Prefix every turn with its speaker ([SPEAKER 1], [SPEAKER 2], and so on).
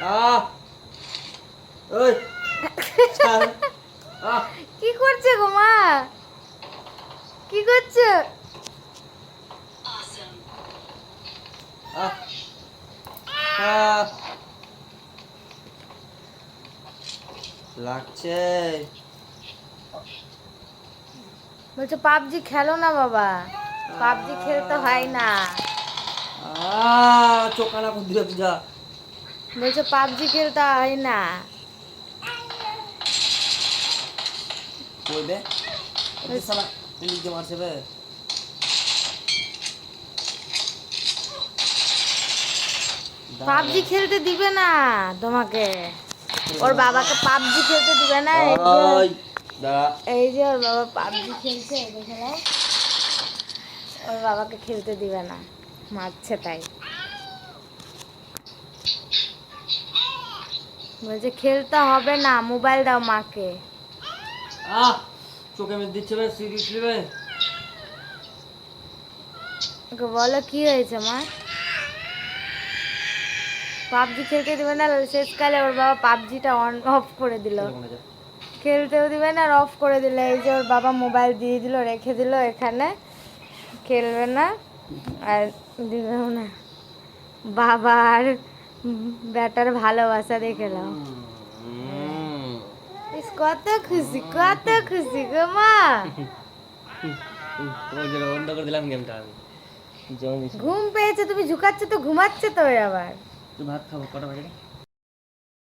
[SPEAKER 1] আহ! ওই আহ!
[SPEAKER 2] কি করছে গো মা? কি করছ?
[SPEAKER 1] আহ! আহ! লাগছে।
[SPEAKER 2] বলছে পাবজি খেলো না বাবা। পাবজি খেলতে হয় না।
[SPEAKER 1] আহ! চোখানা করে দিলে যা।
[SPEAKER 2] বলছে পাবজি খেলতে হয় না।
[SPEAKER 1] সালা মারছে বে।
[SPEAKER 2] পাবজি খেলতে দিবে না তোমাকে। ওর বাবাকে পাবজি খেলতে দিবে না এই যে- ওর বাবা পাবজি খেলছে দেখে। ওর বাবাকে খেলতে দিবে না মারছে তাই। বলছে খেলতে হবে না মোবাইল দাও মাকে।
[SPEAKER 1] আহ চোখে মেরে দিচ্ছে বে সিরিয়াসলি বে
[SPEAKER 2] ওকে বলো কি হয়েছে মা? পাবজি খেলতে দিবে না শেষকালে ওর বাবা পাবজিটা অন অফ করে দিল। খেলতেও দিবে না আর অফ করে দিল। এই যে ওর বাবা মোবাইল দিয়ে দিল রেখে দিল এখানে। খেলবে না আর দিবেও না। বাবার ব্যাটার ভালোবাসা দেখে নাও। কত খুশি কত খুশি গো মা।
[SPEAKER 1] বন্ধ করে দিলাম গেমটা আমি।
[SPEAKER 2] ঘুম পেয়েছে তুমি ঝুকাচ্ছ তো ঘুমাচ্ছে তো আবার
[SPEAKER 1] ভাত খাব কটা বাজে?